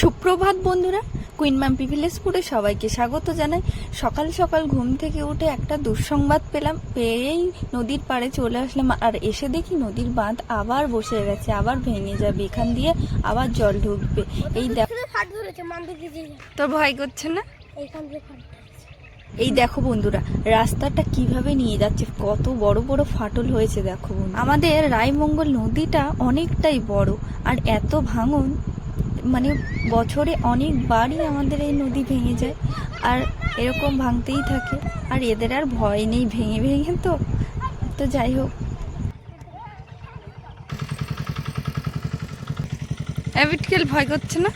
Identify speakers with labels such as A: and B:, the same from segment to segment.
A: সুপ্রভাত বন্ধুরা কুইন ম্যাম্পি ভিলেজপুরে সবাইকে স্বাগত জানাই। সকাল সকাল ঘুম থেকে উঠে একটা দুঃসংবাদ পেলাম পেয়েই নদীর পাড়ে চলে আসলাম আর এসে দেখি নদীর বাঁধ আবার বসে গেছে আবার ভেঙে যাবে এখান দিয়ে আবার জল ঢুকবে। এই দেখ তোর ভয় করছে না? এই দেখো বন্ধুরা রাস্তাটা কীভাবে নিয়ে যাচ্ছে কত বড় বড় ফাটল হয়েছে দেখো আমাদের রায়মঙ্গল নদীটা অনেকটাই বড় আর এত ভাঙন মানে বছরে অনেকবারই আমাদের এই নদী ভেঙে যায়, আর এরকম ভাঙতেই থাকে, আর এদের আর ভয় নেই ভেঙে ভেঙে তো তো যাই হোক। অ্যাবিটকেল ভয় করছে না?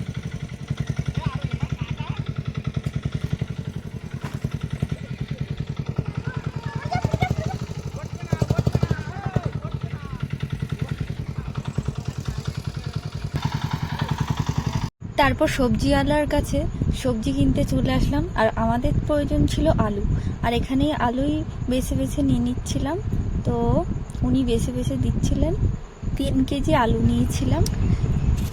A: তারপর সবজিওয়ালার কাছে সবজি কিনতে চলে আসলাম। আর আমাদের প্রয়োজন ছিল আলু। আর এখানে আলুই বেছে বেছে নিয়ে নিচ্ছিলাম। তো উনি বেছে বেছে দিচ্ছিলেন। তিন কেজি আলু নিয়েছিলাম।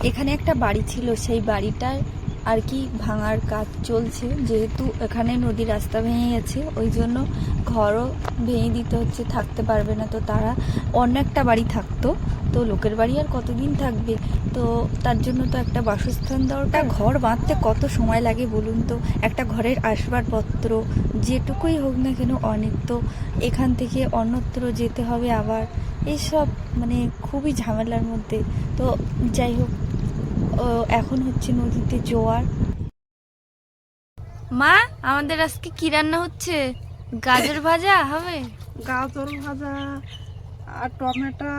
A: এখানে একটা বাড়ি ছিল। সেই বাড়িটার আর কি ভাঙার কাজ চলছে, যেহেতু এখানে নদী রাস্তা ভেঙে গেছে, ওই জন্য ঘরও ভেঙে দিতে হচ্ছে, থাকতে পারবে না। তো তারা অন্য একটা বাড়ি থাকতো, তো লোকের বাড়ি আর কতদিন থাকবে? তো তার জন্য তো একটা বাসস্থান দরকার। ঘর বাঁধতে কত সময় লাগে বলুন তো? একটা ঘরের আসবাবপত্র যেটুকুই হোক না কেন অনেক তো এখান থেকে অন্যত্র যেতে হবে আবার। এইসব মানে খুবই ঝামেলার মধ্যে। তো যাই হোক এখন হচ্ছে নদীতে জোয়ার। মা আমাদের আজকে কি রান্না হচ্ছে? গাজর ভাজা হবে?
B: গাজর ভাজা আর টমেটো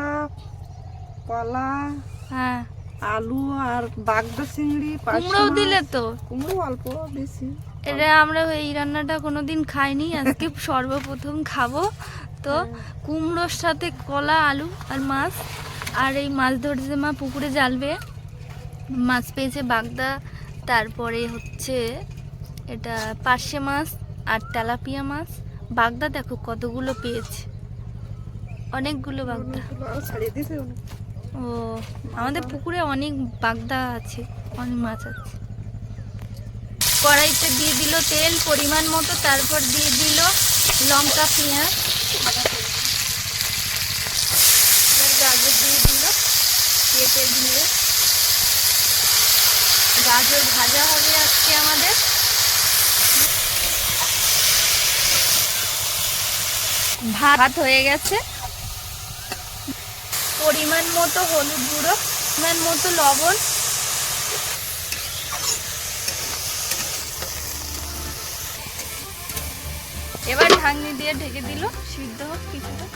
B: কলা
A: হ্যাঁ।
B: আলু আর বাগদা চিংড়ি মাছ।
A: দিলে তো?
B: কুমড়ো অল্প বেশি।
A: এটা আমরা এই রান্নাটা কোনোদিন খাইনি আজকে সর্বপ্রথম খাব। তো কুমড়োর সাথে কলা আলু আর মাছ। আর এই মাছ ধরেছে মা পুকুরে জালবে। মাছ পেয়েছে বাগদা, তারপরে হচ্ছে এটা পার্শে মাছ আর তেলাপিয়া মাছ। বাগদা দেখো কতগুলো পেয়েছে। অনেকগুলো বাগদা। ও, আমাদের পুকুরে অনেক বাগদা আছে, অনেক মাছ আছে। কড়াইতে দিয়ে দিল তেল পরিমাণ মতো, তারপর দিয়ে দিল লঙ্কা, পেঁয়াজ। গাজর দিয়ে দিল কেটে দিয়ে গাজর ভাজা হবে আজকে আমাদের। ভাত হয়ে গেছে। পরিমাণ মতো হলুদ গুঁড়ো, পরিমাণ মতো লবণ। এবার ঢাকনি দিয়ে ঢেকে দিল, সিদ্ধ হোক, কিছুটা।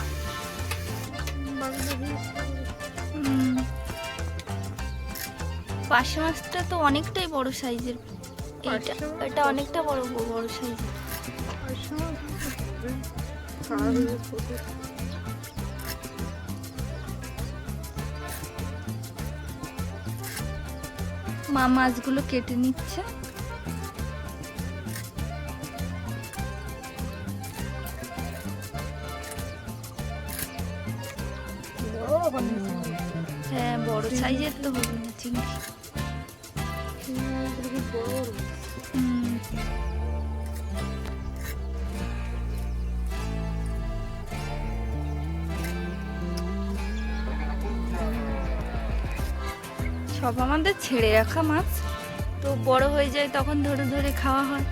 A: পার্শে মাছটা তো অনেকটাই বড় সাইজের
B: মাছ?
A: এটা অনেকটা বড় বড় সাইজের। মা মাছগুলো কেটে নিচ্ছে হ্যাঁ বড় সাইজের তো হবে না চিংড়ি সব আমাদের ছেড়ে রাখা মাছ। তো বড় হয়ে যায় তখন ধরে ধরে খাওয়া হয়।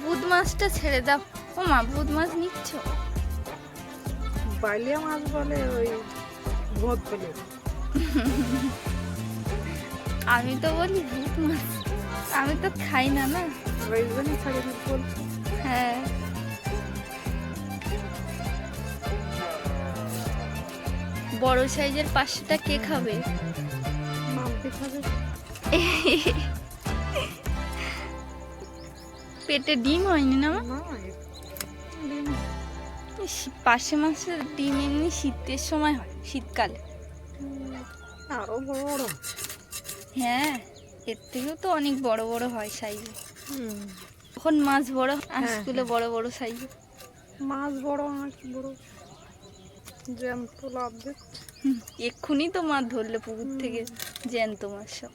A: ভূত মাছটা ছেড়ে দাও। ও মা ভূত মাছ নিচ্ছ?
B: বাইলিয়া মাছ বলে ওই ভোট বলে।
A: আমি তো বলি ভূত মাছ। আমি তো খাই না না।
B: ওই জন্যই দিতে বলছি।
A: হ্যাঁ। বড় সাইজের পাঁচশোটা কে খাবে? পেটে ডিম হয়নি না মা?
B: না ডিম
A: পাশে মাসের ডিম এমনি শীতের সময় হয় শীতকালে।
B: আরও বড় বড়
A: হ্যাঁ। এর থেকেও তো অনেক বড় বড় হয় সাইজে তখন মাছ বড় আর
B: হ্যাঁ,
A: স্কুলে বড় বড় সাইজে
B: মাছ বড় অনেক বড়। জ্যান্ত লাভ
A: এক্ষুনি তো মাছ ধরলে পুকুর থেকে জ্যান্ত মাছ সব।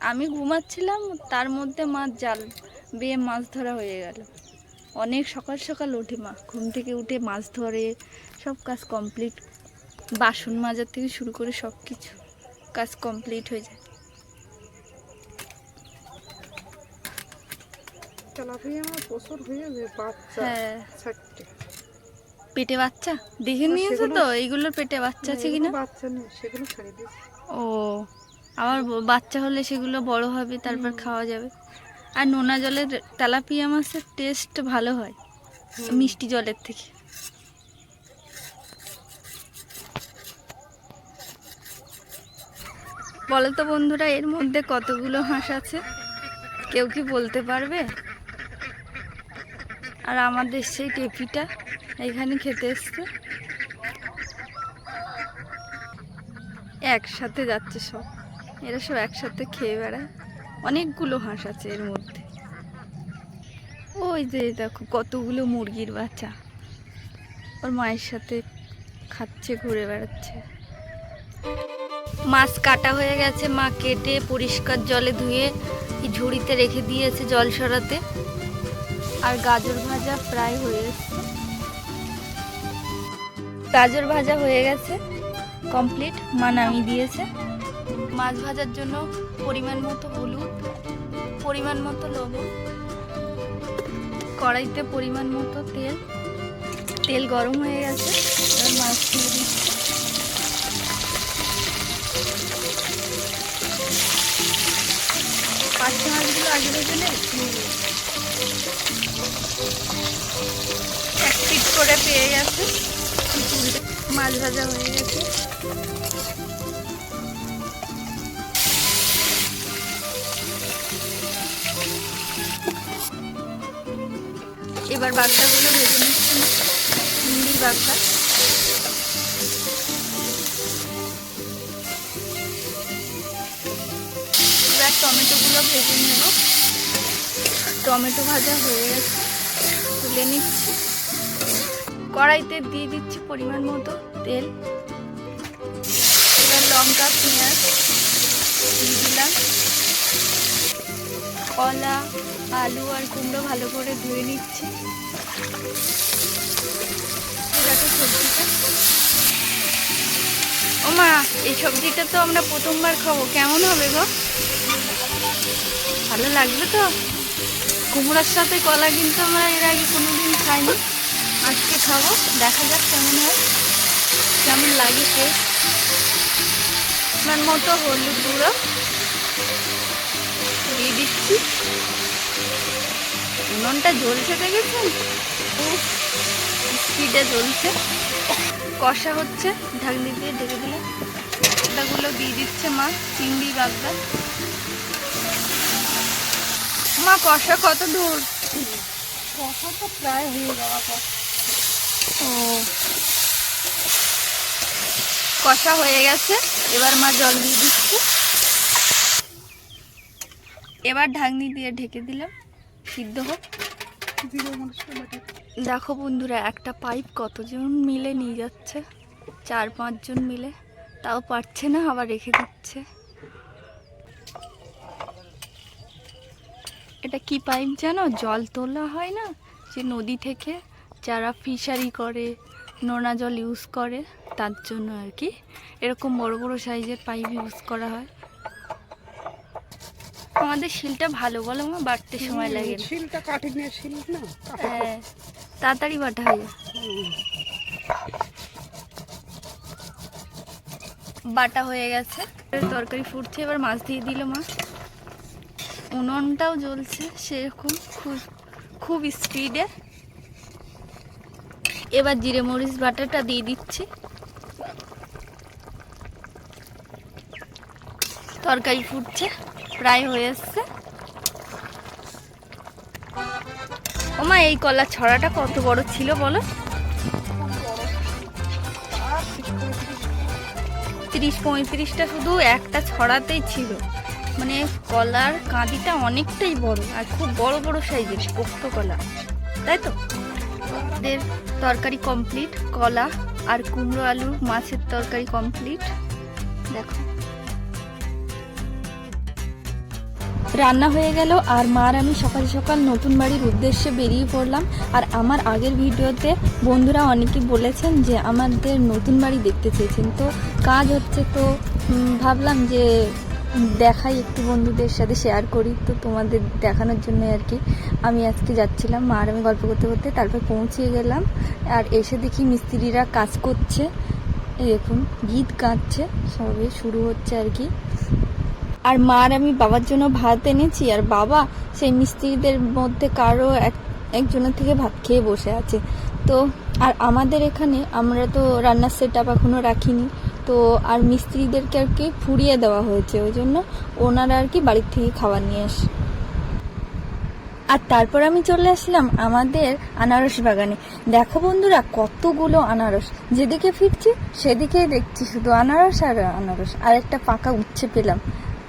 A: আমি ঘুমাচ্ছিলাম তার মধ্যে মাছ জাল বেয়ে মাছ ধরা হয়ে গেল। অনেক সকাল সকাল ওঠে মা ঘুম থেকে উঠে মাছ ধরে সব কাজ কমপ্লিট বাসন মাজার থেকে শুরু করে সব কিছু কাজ কমপ্লিট হয়ে যায়। হ্যাঁ পেটে বাচ্চা? দেখে
B: আর
A: নিয়েছো তো? এইগুলোর পেটে বাচ্চা আছে
B: এগুলো
A: কিনা? ও আবার বাচ্চা হলে সেগুলো বড় হবে তারপর খাওয়া যাবে। আর নোনা জলের তেলাপিয়া মাছের টেস্ট ভালো হয় মিষ্টি জলের থেকে। বলো তো বন্ধুরা এর মধ্যে কতগুলো হাঁস আছে? কেউ কি বলতে পারবে? আর আমাদের সেই টেপিটা এখানে খেতে এসছে। একসাথে যাচ্ছে সব। এরা সব একসাথে খেয়ে বেড়ায়। অনেকগুলো হাঁস আছে এর মধ্যে। ওই যে দেখো, কতগুলো মুরগির বাচ্চা। ওর মায়ের সাথে খাচ্ছে, ঘুরে বেড়াচ্ছে। মাছ কাটা হয়ে গেছে, মা কেটে পরিষ্কার জলে ধুয়ে ঝুড়িতে রেখে দিয়েছে জল সরাতে। আর গাজর ভাজা প্রায় হয়ে গাজর ভাজা হয়ে গেছে কমপ্লিট মা নামিয়ে দিয়েছে। মাছ ভাজার জন্য পরিমাণ মতো হলুদ পরিমাণ মতো লবণ, কড়াইতে পরিমাণ মতো তেল তেল গরম হয়ে গেছে, এবার মাছ দিয়ে দিচ্ছি। পাঁচটা মাছগুলো আগে নেই এক করে পেয়ে গেছে, মাছ ভাজা হয়ে গেছে। এবার বাগদাগুলো ভেজে নিচ্ছি হিন্দির বাগদা এবার টমেটোগুলো ভেজে নেব। টমেটো ভাজা হয়ে গেছে। তুলে নিচ্ছি। কড়াইতে দিয়ে দিচ্ছি পরিমাণ মতো তেল। এবার লঙ্কা, পেঁয়াজ দিয়ে দিলাম। কলা, আলু আর কুমড়ো ভালো করে ধুয়ে নিচ্ছি। এই দেখো সবজিটা ও মা এই সবজিটা তো আমরা প্রথমবার খাব। কেমন হবে গো? ভালো লাগবে তো? কুমড়োর সাথে কলা কিন্তু আমরা এর আগে কোনোদিন খাইনি। আজকে খাব, দেখা যাক কেমন হয়। কেমন লাগে টেস্ট আপনার মতো হলুদ গুঁড়ো দিয়ে দিচ্ছি। উনুনটা জ্বলছে দেখেছেন? খুব স্পিডে জ্বলছে কষা হচ্ছে ঢাকনি দিয়ে ঢেকে দিলে ওটাগুলো দিয়ে দিচ্ছে মা চিংড়ি বাগদা। মা কষা কত দূর?
B: কষা তো প্রায় হয়ে যাওয়া
A: ও। কষা হয়ে গেছে এবার মা জল দিয়ে দিচ্ছে। এবার ঢাকনি দিয়ে ঢেকে দিলাম সিদ্ধ হোক।
B: বাটি
A: দেখো বন্ধুরা একটা পাইপ কতজন মিলে নিয়ে যাচ্ছে? চার পাঁচজন মিলে। তাও পারছে না আবার রেখে দিচ্ছে। এটা কি পাইপ জানো? জল তোলা হয় না? যে নদী থেকে যারা ফিশারি করে নোনা জল ইউজ করে তার জন্য আর কি। এরকম বড় বড় সাইজের পাইপ ইউজ করা হয়। আমাদের শিলটা ভালো বলো মা বাড়তে সময় লাগে
B: শিলটা কাঠি শিল না?
A: হ্যাঁ। তাড়াতাড়ি বাটা হয়ে বাটা হয়ে গেছে। তরকারি ফুটছে, এবার মাছ দিয়ে দিল মা। উনুনটাও জ্বলছে সেরকম, খুব খুব স্পিডে। এবার জিরে মরিচ বাটাটা দিয়ে দিচ্ছি। তরকারি ফুটছে, প্রায় হয়ে এসছে। ওমা এই কলা ছড়াটা কত বড় ছিল বলো? তিরিশ পঁয়ত্রিশটা শুধু একটা ছড়াতেই ছিল। মানে কলার কাঁদিটা অনেকটাই বড়, আর খুব বড় বড় সাইজের, পোক্ত কলা। তাই তো? আমাদের তরকারি কমপ্লিট কলা আর কুমড়ো আলু মাছের তরকারি কমপ্লিট দেখো। রান্না হয়ে গেল আর মার আমি সকাল সকাল নতুন বাড়ির উদ্দেশ্যে বেরিয়ে পড়লাম। আর আমার আগের ভিডিওতে বন্ধুরা অনেকে বলেছেন যে আমাদের নতুন বাড়ি দেখতে চেয়েছেন। তো কাজ হচ্ছে তো ভাবলাম যে দেখাই একটু বন্ধুদের সাথে শেয়ার করি। তো তোমাদের দেখানোর জন্য আর কি আমি আজকে যাচ্ছিলাম। মা আর আমি গল্প করতে করতে তারপর পৌঁছিয়ে গেলাম। আর এসে দেখি মিস্ত্রিরা কাজ করছে। এরকম গীত গাচ্ছে। সবে শুরু হচ্ছে আর কি। আর মা আর আমি বাবার জন্য ভাত এনেছি, আর বাবা সেই মিস্ত্রিদের মধ্যে কারও এক, একজনের থেকে ভাত খেয়ে বসে আছে। তো, আর আমাদের এখানে আমরা তো রান্নার সেট আপ এখনও রাখিনি, তো আর মিস্ত্রিদেরকে আর কি ফুরিয়ে দেওয়া হয়েছে, ওই জন্য ওনারা আর কি বাড়ির থেকে খাবার নিয়ে আসে আর তারপর আমি চলে আসলাম আমাদের আনারস বাগানে। দেখো বন্ধুরা, কতগুলো আনারস। যেদিকে ফিরছি, সেদিকেই দেখছি শুধু আনারস আর আনারস। আর একটা পাকা উচ্ছে পেলাম।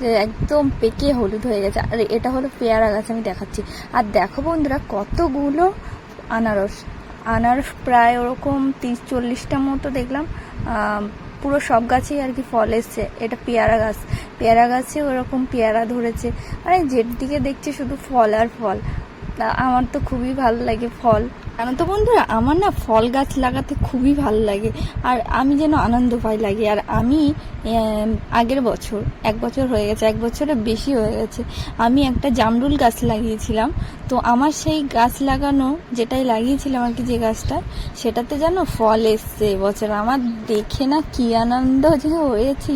A: একদম পেকে হলুদ হয়ে গেছে। আর, এটা হলো পেয়ারা গাছ, আমি দেখাচ্ছি। আর দেখো বন্ধুরা, কতগুলো আনারস। আনারস প্রায় ওরকম তিরিশ, চল্লিশটা মতো দেখলাম। পুরো সব গাছেই আর কি ফল এসছে। এটা পেয়ারা গাছ। পেয়ারা গাছে ওরকম পেয়ারা ধরেছে। মানে যেদিকে দেখছি শুধু ফল আর ফল। তা আমার তো খুবই ভালো লাগে ফল। জানো তো বন্ধুরা আমার না ফল গাছ লাগাতে খুবই ভালো লাগে আর আমি যেন আনন্দ পাই লাগে। আর আমি আগের বছর এক বছর হয়ে গেছে এক বছরের বেশি হয়ে গেছে আমি একটা জামরুল গাছ লাগিয়েছিলাম। তো আমার সেই গাছ লাগানো যেটাই লাগিয়েছিলাম আর কি যে গাছটা সেটাতে যেন ফল এসছে বছর আমার দেখে না কি আনন্দ যে হয়েছি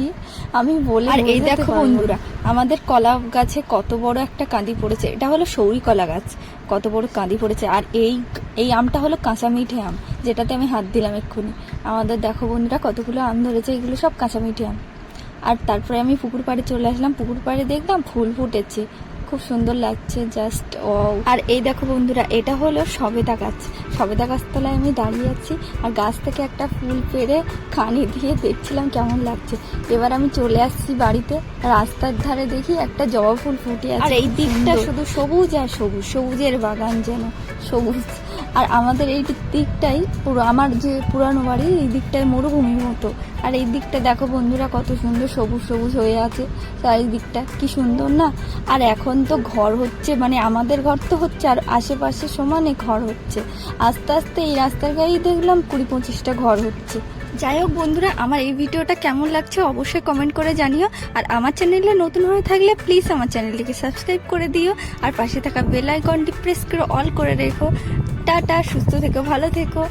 A: আমি বলে
C: এই দেখো বন্ধুরা,
A: আমাদের কলা গাছে কত বড় একটা কাঁদি পড়েছে। এটা হলো সৌরি কলা গাছ। কত বড় কাঁদি পড়েছে। আর এই এই আমটা হলো কাঁচা মিঠে আম, যেটাতে আমি হাত দিলাম এক্ষুনি। আমাদের দেখো বন্ধুরা, কতগুলো আম ধরেছে, এগুলো সব কাঁচা মিঠে আম। আর তারপরে আমি পুকুর পাড়ে চলে আসলাম। পুকুর পাড়ে দেখলাম ফুল ফুটেছে। খুব সুন্দর লাগছে জাস্ট ও আর এই দেখো বন্ধুরা এটা হলো সবেদা গাছ। সবেদা গাছতলায় আমি দাঁড়িয়ে আছি আর গাছ থেকে একটা ফুল পেরে কানে দিয়ে দেখছিলাম কেমন লাগছে। এবার আমি চলে আসছি বাড়িতে রাস্তার ধারে দেখি একটা জবা ফুল ফুটে আছে।
C: আর এই দিকটা
A: শুধু সবুজ আর সবুজ সবুজের বাগান যেন। সবুজ। আর আমাদের এই দিকটাই পুরো, আমার যে পুরানো বাড়ি, এই দিকটায় মরুভূমির মতো। আর এই দিকটা দেখো বন্ধুরা, কত সুন্দর সবুজ সবুজ হয়ে আছে চারিদিকটা, কি সুন্দর না? আর এখন তো ঘর হচ্ছে মানে আমাদের ঘর তো হচ্ছে, আর আশেপাশে সমানে ঘর হচ্ছে। আস্তে আস্তে এই রাস্তার গাড়ি দেখলাম কুড়ি পঁচিশটা ঘর হচ্ছে। যাই হোক বন্ধুরা, আমার এই ভিডিওটা কেমন লাগছে অবশ্যই কমেন্ট করে জানিও। আর আমার চ্যানেলে নতুন হয়ে থাকলে প্লিজ আমার চ্যানেলটিকে সাবস্ক্রাইব করে দিও। আর পাশে থাকা বেল আইকনটি প্রেস করে অল করে রেখো। টাটা, সুস্থ থেকো, ভালো থেকো।